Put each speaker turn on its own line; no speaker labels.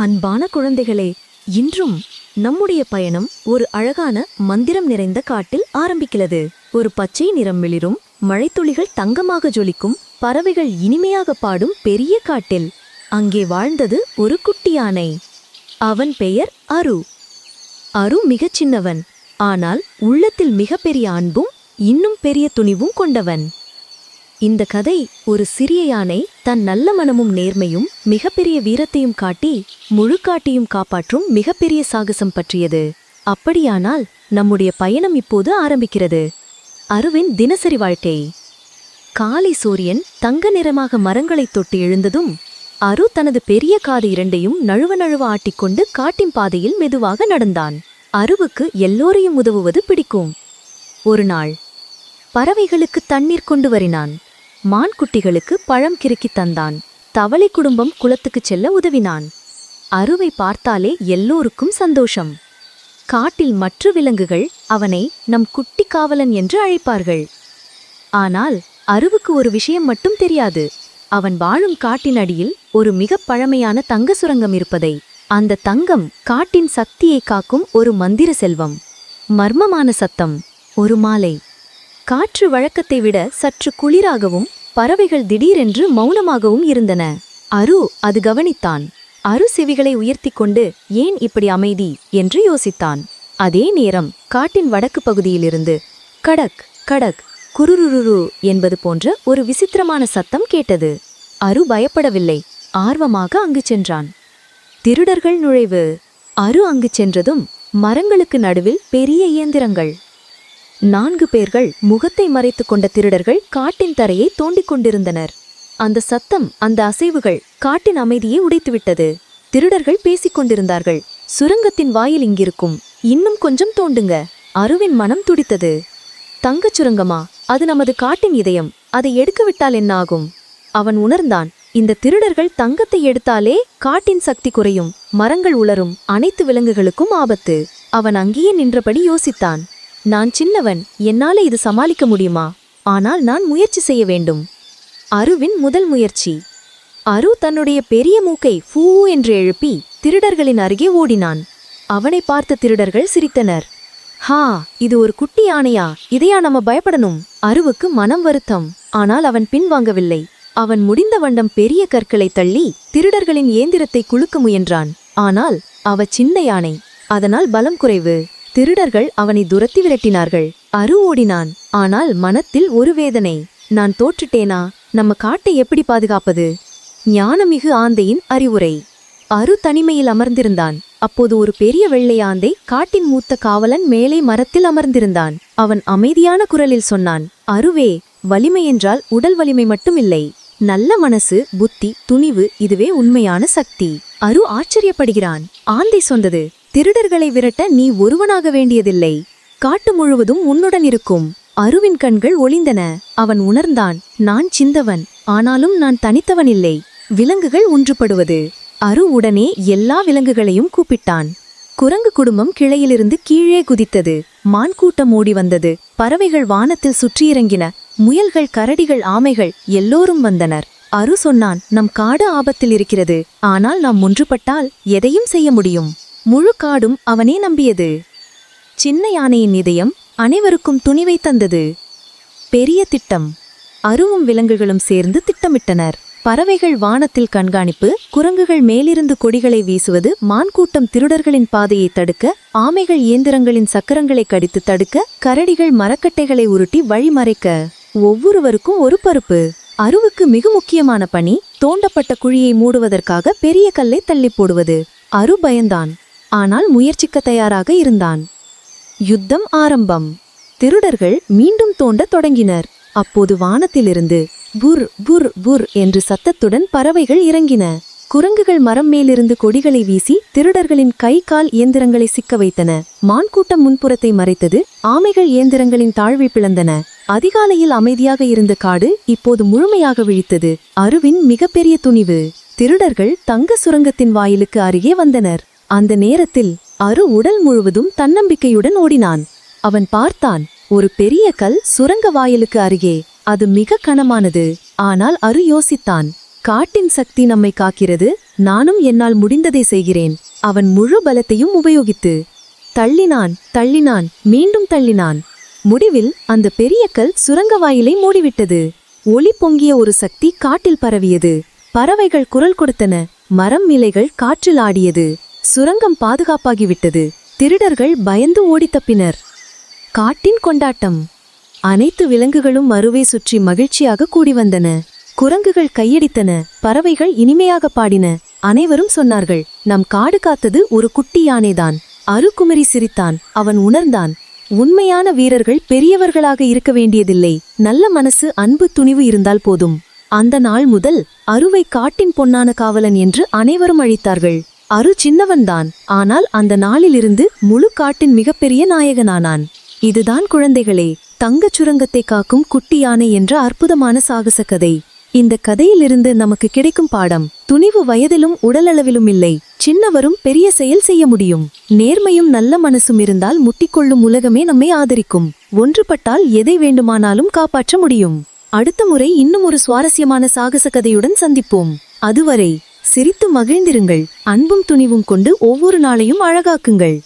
அன்பான குழந்தைகளே இன்றும் நம்முடைய பயணம் ஒரு அழகான மந்திரம் நிறைந்த காட்டில் ஆரம்பிக்கிறது. ஒரு பச்சை நிறம் மிளிரும் மழைத்துளிகள் தங்கமாக ஜொலிக்கும் பறவைகள் இனிமையாக பாடும் பெரிய காட்டில். அங்கே வாழ்ந்தது ஒரு குட்டி யானை. அவன் பெயர் அரு. அரு மிகச் சின்னவன் ஆனால் உள்ளத்தில் மிகப்பெரிய அன்பும் இன்னும் பெரிய துணிவும் கொண்டவன். இந்த கதை ஒரு சிறிய யானை தன் நல்ல மனமும் நேர்மையும் மிகப்பெரிய வீரத்தையும் காட்டி முழுக்காட்டியும் காப்பாற்றும் மிகப்பெரிய சாகசம் பற்றியது. அப்படியானால் நம்முடைய பயணம் இப்போது ஆரம்பிக்கிறது. அருவின் தினசரி வாழ்க்கை. காலை சூரியன் தங்க நிறமாக மரங்களைத் தொட்டு எழுந்ததும் அரு தனது பெரிய காது இரண்டையும் நழுவ நழுவ ஆட்டிக்கொண்டு காட்டின் பாதையில் மெதுவாக நடந்தான். அருவுக்கு எல்லோரையும் உதவுவது பிடிக்கும். ஒரு நாள் பறவைகளுக்கு தண்ணீர் கொண்டு வரினான். மான்குட்டிகளுக்கு பழம் கிறுக்கித் தந்தான். தவளை குடும்பம் குளத்துக்குச் செல்ல உதவினான். அருவை பார்த்தாலே எல்லோருக்கும் சந்தோஷம். காட்டில் மற்ற விலங்குகள் அவனை நம் குட்டி காவலன் என்று அழைப்பார்கள். ஆனால் அருவுக்கு ஒரு விஷயம் மட்டும் தெரியாது. அவன் வாழும் காட்டின் அடியில் ஒரு மிகப் பழமையான தங்க சுரங்கம் இருப்பதை. அந்த தங்கம் காட்டின் சக்தியை காக்கும் ஒரு மந்திர செல்வம். மர்மமான சத்தம். ஒரு மாலை. காற்று வழக்கத்தை விட சற்று குளிராகவும் பறவைகள் திடீரென்று மௌனமாகவும் இருந்தன. அரு அது கவனித்தான். அரு செவிகளை உயர்த்திக் கொண்டு ஏன் இப்படி அமைதி? என்று யோசித்தான். அதே நேரம் காட்டின் வடக்கு பகுதியிலிருந்து கடக் கடக் குருருருரு என்பது போன்ற ஒரு விசித்திரமான சத்தம் கேட்டது. அரு பயப்படவில்லை. ஆர்வமாக அங்கு சென்றான். திருடர்கள் நுழைவு. அரு அங்கு சென்றதும் மரங்களுக்கு நடுவில் பெரிய இயந்திரங்கள். நான்கு பேர்கள் முகத்தை மறைத்துக் கொண்ட திருடர்கள் காட்டின் தரையை தோண்டிக் கொண்டிருந்தனர். அந்த சத்தம் அந்த அசைவுகள் காட்டின் அமைதியை உடைத்துவிட்டது. திருடர்கள் பேசிக் கொண்டிருந்தார்கள். சுரங்கத்தின் வாயில் இங்கிருக்கும். இன்னும் கொஞ்சம் தோண்டுங்க. அருவின் மனம் துடித்தது. தங்கச் சுரங்கமா? அது நமது காட்டின் இதயம். அதை எடுக்க விட்டால் என்ன ஆகும் அவன் உணர்ந்தான். இந்த திருடர்கள் தங்கத்தை எடுத்தாலே காட்டின் சக்தி குறையும். மரங்கள் உலரும். அனைத்து விலங்குகளுக்கும் ஆபத்து. அவன் அங்கேயே நின்றபடி யோசித்தான். நான் சின்னவன் என்னால இது சமாளிக்க முடியுமா? ஆனால் நான் முயற்சி செய்ய வேண்டும். அருவின் முதல் முயற்சி. அரு தன்னுடைய பெரிய மூக்கை ஃபூ என்று எழுப்பி திருடர்களின் அருகே ஓடினான். அவனை பார்த்த திருடர்கள் சிரித்தனர். ஹா இது ஒரு குட்டி யானையா? இதையா நம்ம பயப்படணும்? அருவுக்கு மனம் வருத்தம். ஆனால் அவன் பின்வாங்கவில்லை. அவன் முடிந்த வண்டம் பெரிய கற்களை தள்ளி திருடர்களின் இயந்திரத்தை குலுக்க முயன்றான். ஆனால் அவ சின்ன யானை. அதனால் பலம் குறைவு. திருடர்கள் அவனை துரத்தி விரட்டினார்கள். அரு ஓடினான். ஆனால் மனத்தில் ஒரு வேதனை. நான் தோற்றுட்டேனா? நம்ம காட்டை எப்படி பாதுகாப்பது? ஞானமிகு ஆந்தையின் அறிவுரை. அரு தனிமையில் அமர்ந்திருந்தான். அப்போது ஒரு பெரிய வெள்ளை ஆந்தை காட்டின் மூத்த காவலன் மேலே மரத்தில் அமர்ந்திருந்தான். அவன் அமைதியான குரலில் சொன்னான் அருவே வலிமை என்றால் உடல் வலிமை மட்டுமில்லை. நல்ல மனசு புத்தி துணிவு இதுவே உண்மையான சக்தி. அரு ஆச்சரியப்படுகிறான். ஆந்தை சொன்னது திருடர்களை விரட்ட நீ ஒருவனாக வேண்டியதில்லை. காட்டு முழுவதும் உன்னுடன் இருக்கும். அருவின் கண்கள் ஒளிந்தன. அவன் உணர்ந்தான் நான் சிந்தவன் ஆனாலும் நான் தனித்தவன் இல்லை விலங்குகள் ஒன்றுபடுவது. அரு உடனே எல்லா விலங்குகளையும் கூப்பிட்டான். குரங்கு குடும்பம் கிளையிலிருந்து கீழே குதித்தது. மான் கூட்டம் ஓடி வந்தது. பறவைகள் வானத்தில் சுற்றியிறங்கின. முயல்கள் கரடிகள் ஆமைகள் எல்லோரும் வந்தனர். அரு சொன்னான் நம் காடு ஆபத்தில் இருக்கிறது. ஆனால் நாம் ஒன்றுபட்டால் எதையும் செய்ய முடியும். முழு காடும் அவனே நம்பியது. சின்ன யானையின் இதயம் அனைவருக்கும் துணிவை தந்தது. பெரிய திட்டம். அருவும் விலங்குகளும் சேர்ந்து திட்டமிட்டனர். பறவைகள் வானத்தில் கண்காணிப்பு குரங்குகள் மேலிருந்து கொடிகளை வீசுவது மான்கூட்டம் திருடர்களின் பாதையை தடுக்க ஆமைகள் இயந்திரங்களின் சக்கரங்களை கடித்து தடுக்க கரடிகள் மரக்கட்டைகளை உருட்டி வழிமறைக்க. ஒவ்வொருவருக்கும் ஒரு பருப்பு. அருவுக்கு மிக முக்கியமான பணி தோண்டப்பட்ட குழியை மூடுவதற்காக பெரிய கல்லை தள்ளி போடுவது. அரு பயந்தான். ஆனால் முயற்சிக்க தயாராக இருந்தான். யுத்தம் ஆரம்பம். திருடர்கள் மீண்டும் தோண்டத் தொடங்கினர். அப்போது வானத்திலிருந்து புர் புர் புர் என்று சத்தத்துடன் பறவைகள் இறங்கின. குரங்குகள் மரம் மேலிருந்து கொடிகளை வீசி திருடர்களின் கை கால் இயந்திரங்களை சிக்க வைத்தன. மான்கூட்டம் முன்புறத்தை மறைத்தது ஆமைகள் இயந்திரங்களின் தாழ்வை பிளந்தன. அதிகாலையில் அமைதியாக இருந்த காடு இப்போது முழுமையாக விழித்தது. அருவின் மிகப்பெரிய துணிவு. திருடர்கள் தங்க சுரங்கத்தின் வாயிலுக்கு அருகே வந்தனர். அந்த நேரத்தில் அரு உடல் முழுவதும் தன்னம்பிக்கையுடன் ஓடினான். அவன் பார்த்தான் ஒரு பெரிய கல் சுரங்க வாயிலுக்கு அருகே. அது மிக கனமானது ஆனால் அரு யோசித்தான். காட்டின் சக்தி நம்மை காக்கிறது நானும் என்னால் முடிந்ததை செய்கிறேன். அவன் முழு பலத்தையும் உபயோகித்து தள்ளினான் தள்ளினான் மீண்டும் தள்ளினான். முடிவில் அந்த பெரிய கல் சுரங்க வாயிலை மூடிவிட்டது. ஒளி பொங்கிய ஒரு சக்தி காட்டில் பரவியது. பறவைகள் குரல் கொடுத்தன மரம் இலைகள் காற்றில் ஆடியது. சுரங்கம் பாதுகாப்பாகிவிட்டது. திருடர்கள் பயந்து ஓடித் தப்பினர் காட்டின் கொண்டாட்டம். அனைத்து விலங்குகளும் மறுவை சுற்றி மகிழ்ச்சியாக கூடி வந்தன. குரங்குகள் கையடித்தன. பறவைகள் இனிமையாக பாடின. அனைவரும் சொன்னார்கள் நம் காடு காத்தது ஒரு குட்டி யானைதான். அருக்குமரி சிரித்தான். அவன் உணர்ந்தான் உண்மையான வீரர்கள் பெரியவர்களாக இருக்க வேண்டியதில்லை. நல்ல மனசு அன்பு துணிவு இருந்தால் போதும். அந்த நாள் முதல் அருவை காட்டின் பொன்னான காவலன் என்று அனைவரும் அழைத்தார்கள். அரு சின்னவன்தான். ஆனால் அந்த நாளிலிருந்து முழு காட்டின் மிகப்பெரிய நாயகனானான். இதுதான் குழந்தைகளே தங்கச் சுரங்கத்தை காக்கும் குட்டி யானை என்ற அற்புதமான சாகச கதை. இந்த கதையிலிருந்து நமக்கு கிடைக்கும் பாடம் துணிவு வயதிலும் உடலளவிலும் இல்லை சின்னவரும் பெரிய செயல் செய்ய முடியும். நேர்மையும் நல்ல மனசும் இருந்தால் முட்டிக்கொள்ளும் உலகமே நம்மை ஆதரிக்கும். ஒன்றுபட்டால் எதை வேண்டுமானாலும் காப்பாற்ற முடியும். அடுத்த முறை இன்னும் ஒரு சுவாரஸ்யமான சாகச கதையுடன் சந்திப்போம். அதுவரை சிரித்து மகிழ்ந்திருங்கள். அன்பும் துணிவும் கொண்டு ஒவ்வொரு நாளையும் அழகாக்குங்கள்.